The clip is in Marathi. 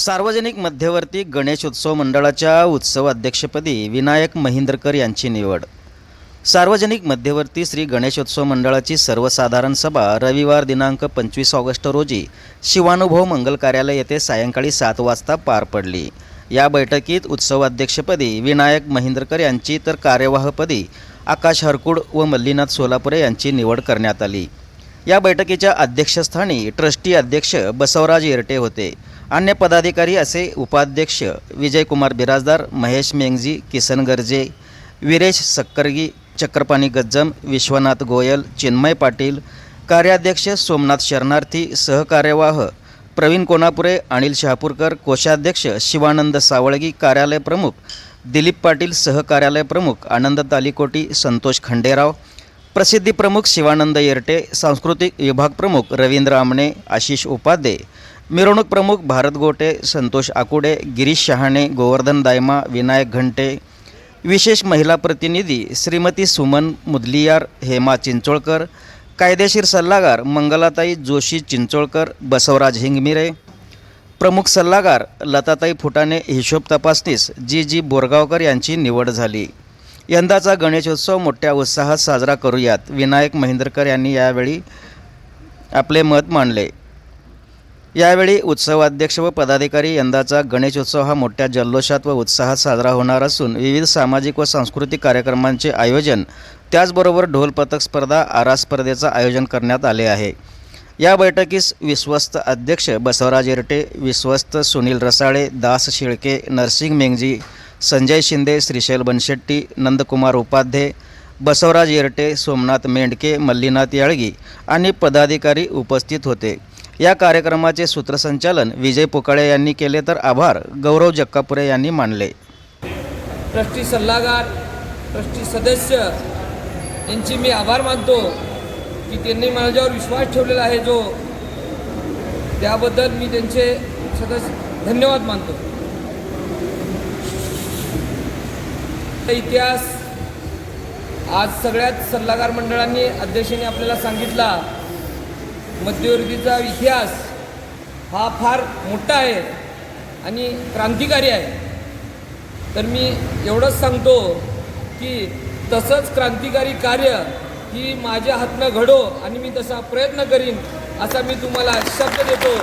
सार्वजनिक मध्यवर्ती गणेशोत्सव मंडळाच्या उत्सव अध्यक्षपदी विनायक महिंद्रकर यांची निवड. सार्वजनिक मध्यवर्ती श्री गणेशोत्सव मंडळाची सर्वसाधारण सभा रविवार दिनांक पंचवीस ऑगस्ट रोजी शिवानुभव मंगल कार्यालय येथे सायंकाळी सात वाजता पार पडली. या बैठकीत उत्सव अध्यक्षपदी विनायक महिंद्रकर यांची तर कार्यवाहपदी आकाश हरकुड व मल्लीनाथ सोलापुरे यांची निवड करण्यात आली. या बैठकीच्या अध्यक्षस्थानी ट्रस्टी अध्यक्ष बसवराज येरटे होते. अन्य पदाधिकारी असे उपाध्यक्ष विजयकुमार बिराजदार महेश मेंगजी किसन गर्जे विरेश सक्करगी चक्रपाणी गज्जम विश्वनाथ गोयल चिन्मय पाटील कार्याध्यक्ष सोमनाथ शरणार्थी सहकार्यवाह प्रवीण कोणापुरे अनिल शहापूरकर कोषाध्यक्ष शिवानंद सावळगी कार्यालय प्रमुख दिलीप पाटील सहकार्यालय प्रमुख आनंद तालिकोटी संतोष खंडेराव प्रसिद्धी प्रमुख शिवानंद येरटे सांस्कृतिक विभाग प्रमुख रवींद्र आमणे आशिष उपाध्ये मिरवणूक प्रमुख भारत गोटे संतोष आकुडे गिरीश शहाणे गोवर्धन दायमा विनायक घंटे विशेष महिला प्रतिनिधी श्रीमती सुमन मुदलियार हेमा चिंचोळकर कायदेशीर सल्लागार मंगलाताई जोशी चिंचोळकर बसवराज हिंगमिरे प्रमुख सल्लागार लताताई फुटाणे हिशोब तपासनीस जी जी बोरगावकर यांची निवड झाली. यंदाचा गणेशोत्सव मोठ्या उत्साहात साजरा करूयात. विनायक महेंद्रकर यांनी यावेळी आपले मत मांडले. यावेळी उत्सवाध्यक्ष व पदाधिकारी यंदाचा गणेशोत्सव हा मोठ्या जल्लोषात व उत्साहात साजरा होणार असून विविध सामाजिक व सांस्कृतिक कार्यक्रमांचे आयोजन त्याचबरोबर ढोल पथक स्पर्धा आरा स्पर्धेचं आयोजन करण्यात आले आहे. या बैठकीस विश्वस्त अध्यक्ष बसवराज येरटे विश्वस्त सुनील रसाळे दास शिळके नरसिंग मेंगजी संजय शिंदे श्रीशैल बनशेट्टी नंदकुमार उपाध्ये बसवराज येरटे सोमनाथ मेंढके मल्लीनाथ याळगी आणि पदाधिकारी उपस्थित होते. या कार्यक्रमाचे सूत्रसंचालन विजय पोकाळे यांनी केले तर आभार गौरव जक्कापुरे यांनी मानले. ट्रस्टी सल्लागार ट्रस्टी सदस्य यांची मी आभार मानतो की त्यांनी माझ्यावर विश्वास ठेवलेला आहे जो त्याबद्दल मी त्यांचे सदस्य धन्यवाद मानतो. इतिहास आज सगळ्याच सल्लागार मंडळांनी अध्यक्षांनी आपल्याला सांगितला मध्यवर्तीचा इतिहास हा फार मोठा आहे आणि क्रांतिकारी आहे. तर मी एवढंच सांगतो की तसंच क्रांतिकारी कार्य ही माझ्या हातनं घडो आणि मी तसा प्रयत्न करीन असा मी तुम्हाला शब्द देतो.